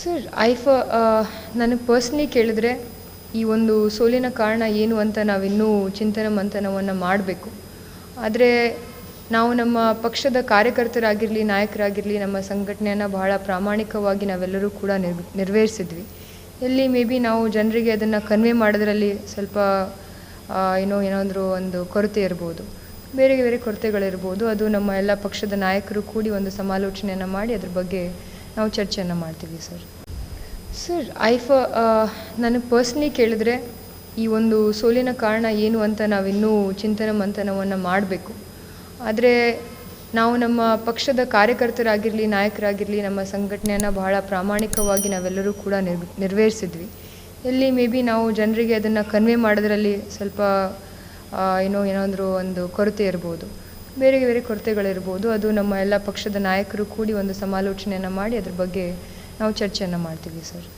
Sir I ಫ ನನಗೆ personally ಕೇಳಿದ್ರೆ ಈ ಒಂದು ಸೋಲಿನ ಕಾರಣ ಏನು ಅಂತ ನಾವಿನ್ನೂ ಚಿಂತನೆ ಮಂಥನವನ್ನು ಮಾಡಬೇಕು. ಆದರೆ ನಾವು ನಮ್ಮ ಪಕ್ಷದ ಕಾರ್ಯಕರ್ತರಾಗಿರಲಿ, ನಾಯಕರಾಗಿರಲಿ, ನಮ್ಮ ಸಂಘಟನೆಯನ್ನು ಬಹಳ ಪ್ರಾಮಾಣಿಕವಾಗಿ ನಾವೆಲ್ಲರೂ ಕೂಡ ನಿರ್ ನಿರ್ವಹಿಸಿದ್ವಿ. ಎಲ್ಲಿ ಮೇ ಬಿ ನಾವು ಜನರಿಗೆ ಅದನ್ನು ಕನ್ವೆ ಮಾಡೋದ್ರಲ್ಲಿ ಸ್ವಲ್ಪ ಏನೋ, ಏನಾದರೂ ಒಂದು ಕೊರತೆ ಇರ್ಬೋದು. ಬೇರೆ ಬೇರೆ ಕೊರತೆಗಳಿರ್ಬೋದು. ಅದು ನಮ್ಮ ಎಲ್ಲ ಪಕ್ಷದ ನಾಯಕರು ಕೂಡಿ ಒಂದು ಸಮಾಲೋಚನೆಯನ್ನು ಮಾಡಿ ಅದ್ರ ಬಗ್ಗೆ ನಾವು ಚರ್ಚೆಯನ್ನು ಮಾಡ್ತೀವಿ, ಸರ್. ಸರ್ ಐ ಫ ನನಗೆ ಪರ್ಸ್ನಲಿ ಕೇಳಿದ್ರೆ ಈ ಒಂದು ಸೋಲಿನ ಕಾರಣ ಏನು ಅಂತ ನಾವಿನ್ನೂ ಚಿಂತನ ಮಂಥನವನ್ನು ಮಾಡಬೇಕು. ಆದರೆ ನಾವು ನಮ್ಮ ಪಕ್ಷದ ಕಾರ್ಯಕರ್ತರಾಗಿರಲಿ, ನಾಯಕರಾಗಿರಲಿ, ನಮ್ಮ ಸಂಘಟನೆಯನ್ನು ಬಹಳ ಪ್ರಾಮಾಣಿಕವಾಗಿ ನಾವೆಲ್ಲರೂ ಕೂಡ ನಿರ್ ನೆರವೇರಿಸಿದ್ವಿ ಎಲ್ಲಿ ಮೇ ಬಿ ನಾವು ಜನರಿಗೆ ಅದನ್ನು ಕನ್ವೆ ಮಾಡೋದ್ರಲ್ಲಿ ಸ್ವಲ್ಪ ಏನೋ, ಏನಾದರೂ ಒಂದು ಕೊರತೆ ಇರ್ಬೋದು. ಬೇರೆ ಬೇರೆ ಕೊರತೆಗಳಿರ್ಬೋದು. ಅದು ನಮ್ಮ ಎಲ್ಲ ಪಕ್ಷದ ನಾಯಕರು ಕೂಡಿ ಒಂದು ಸಮಾಲೋಚನೆಯನ್ನು ಮಾಡಿ ಅದ್ರ ಬಗ್ಗೆ ನಾವು ಚರ್ಚೆಯನ್ನು ಮಾಡ್ತೀವಿ ಸರ್.